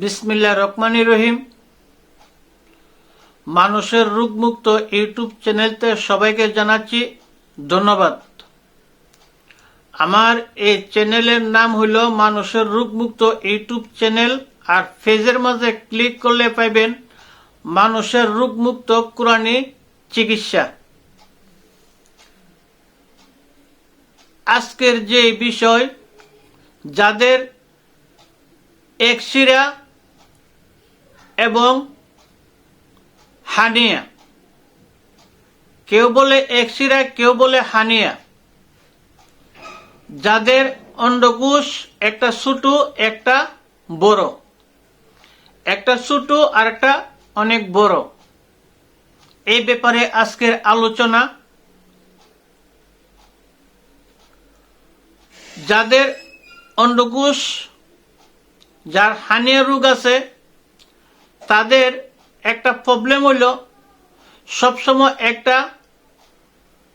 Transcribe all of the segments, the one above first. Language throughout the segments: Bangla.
বিসমিল্লা রহমানি রহিম। মানুষের রোগমুক্ত ইউটিউব চ্যানেলতে সবাইকে জানাচ্ছি ধন্যবাদ। আমার এই চ্যানেলের নাম হইল মানুষের রোগমুক্ত ইউটিউব চ্যানেল, আর ফেজের মাঝে ক্লিক করলে পাইবেন মানুষের রোগমুক্ত কোরআনী চিকিৎসা। আজকের যে বিষয়, যাদের এক্সিরা এবং হানিয়া। কেউ বলে এক্সিরা, কেউ বলে হানিয়া। যাদের অন্ডকোষ একটা ছোট, একটা বড়। একটা ছোট আর একটা অনেক বড়। এই ব্যাপারে আজকের আলোচনা। যাদের অন্ডকোষ, যার হানিয়া রোগ আছে তাদের একটা প্রবলেম হইল সবসময় একটা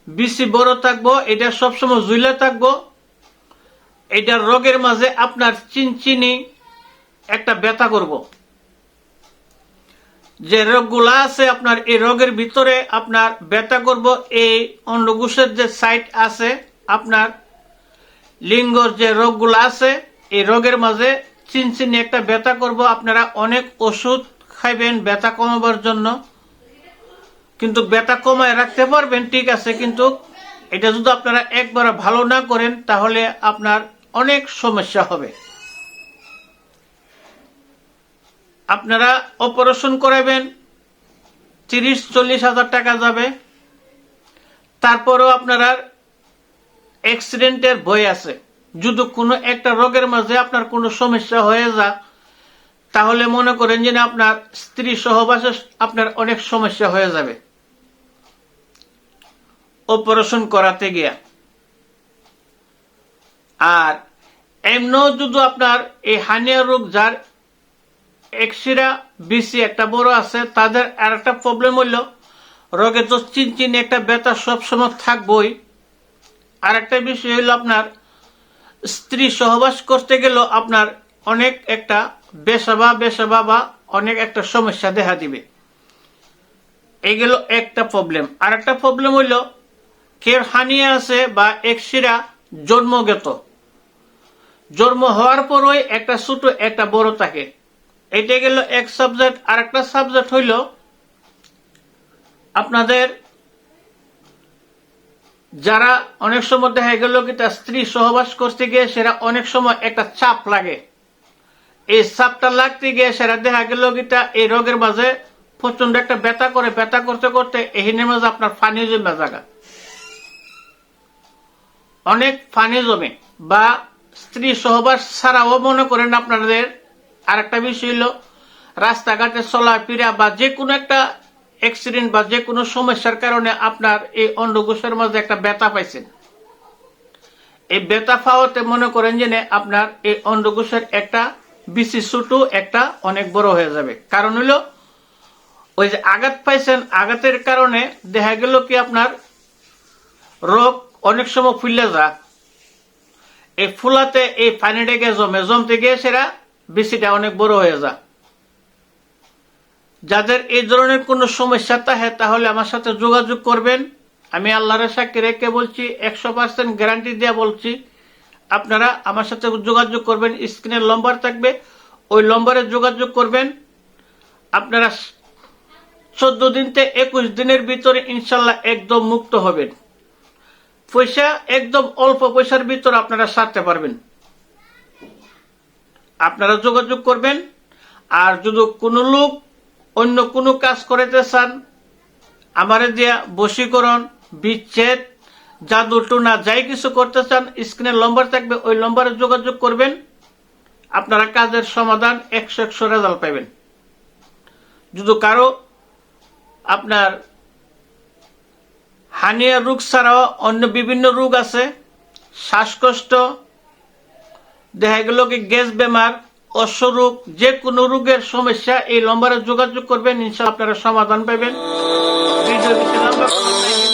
বেশি বড় থাকব, এটা সবসময় জুইলে থাকব, এটা রোগের মাঝে আপনার চিনচিনি একটা ব্যথা করব। যে রোগগুলা আছে আপনার, এই রোগের ভিতরে আপনার ব্যথা করব, এই অন্ডকোষের যে সাইট আছে আপনার, লিঙ্গর যে রোগগুলো আছে, এই রোগের মাঝে চিনচিনি একটা ব্যথা করব। আপনারা অনেক ওষুধ খাইবেন, ব্যথা কমাবার জন্য। কিন্তু ব্যথা কমায় রাখতে পারবেন, ঠিক আছে, কিন্তু এটা যদি আপনারা একবার ভালো না করেন, তাহলে আপনার অনেক সমস্যা হবে। আপনারা অপারেশন করাবেন, তিরিশ, চল্লিশ হাজার টাকা যাবে। তারপরেও আপনারা অ্যাক্সিডেন্টের ভয় আছে। যদি কোনো একটা রোগের মাঝে আপনার কোনো সমস্যা হয়ে যা তাহলে মনে করেন যে আপনার স্ত্রী সহবাসে আপনার অনেক সমস্যা হয়ে যাবে। অপারেশন করাতে গিয়া। আর এমনও যদি আপনার এই হানিয়া রোগ যার এক্সিরা, বিসি একটা বড় আছে, তাদের আর একটা প্রবলেম হইল, রোগে তো চিনচিন একটা ব্যথা সবসময় থাকবই। আর একটা বিষয় হইল আপনার স্ত্রী সহবাস করতে গেলেও আপনার অনেক একটা বেসাবা বেসাবা বা অনেক একটা সমস্যা দেখা দিবে। এগুলো একটা প্রবলেম আর একটা প্রবলেম হইল কেউ হানিয়ে আছে বা এক্সিরা জন্মগত? জন্ম হওয়ার পরই একটা ছোট, একটা বড় থাকে। এটা গেল এক সাবজেক্ট আর একটা সাবজেক্ট হইল, আপনাদের যারা অনেক সময় দেখা গেল কি তার স্ত্রী সহবাস করতে গিয়ে সেটা অনেক সময় একটা চাপ লাগে। এই সাপটা লাগতে গিয়ে সেটা দেখা গেল তা এই রোগের মাঝে প্রচণ্ড একটা ব্যথা করে, ব্যথা করতে করতে এহিনের মাঝে আপনার ফানি জমে জায়গা অনেক ফানি জমে বা স্ত্রী সহবাস ছাড়াও মনে করেন আপনাদের আরেকটা বিষয় হলো, রাস্তাঘাটে চলা চলাফেরা বা যে কোনো একটা অ্যাক্সিডেন্ট বা যে কোনো সমস্যার কারণে আপনার এই অন্ডকোষের মাঝে একটা ব্যথা পাইছেন। এই ব্যথা পাওয়াতে মনে করেন যে আপনার এই অন্ডকোষের একটা বিসি ছোট একটা অনেক বড় হয়ে যাবে। কারণ হলো, ওই যে আঘাত পাইছেন, আঘাতের কারণে দেখা গেল কি আপনার রোগ অনেক সময় ফুললে যা এই ফুলাতে এই পানিটাকে জমে, জমতে গিয়ে সেটা বেশিটা অনেক বড় হয়ে যা যাদের এই ধরনের কোনো সমস্যা থাকে, তাহলে আমার সাথে যোগাযোগ করবেন। আমি আল্লাহর সাক্ষী রেখে বলছি, একশো পার্সেন্ট গ্যারান্টি দিয়ে বলছি। আপনারা আমার সাথে যোগাযোগ করবেন, স্ক্রিনের লম্বার থাকবে। ওই লম্বারে যোগাযোগ করবেন। আপনারা চোদ্দ দিন থেকে একুশ দিনের ভিতরে ইনশাল্লাহ একদম মুক্ত হবেন। পয়সা একদম অল্প পয়সার ভিতরে আপনারা সারতে পারবেন। আপনারা যোগাযোগ করবেন। আর যদি কোনো লোক অন্য কোনো কাজ করাতে চান, আমারে দিয়া বশীকরণ, বিচ্ছেদ জাদু টুনা যাই কিছু করতে চান, স্ক্রিনের নম্বর থাকবে, ওই নম্বরে যোগাযোগ করবেন। আপনারা কাজের সমাধান একশো একশো রেজাল্ট পাবেন যদি কারও আপনার হানিয়া রোগ ছাড়াও অন্য বিভিন্ন রোগ আছে, শ্বাসকষ্ট, দেখা কি গ্যাস বেমার অশ্বরোগ যে কোনো রোগের সমস্যা, এই নম্বরে যোগাযোগ করবেন ইনশাল্লাহ আপনারা সমাধান পাবেন ভিডিও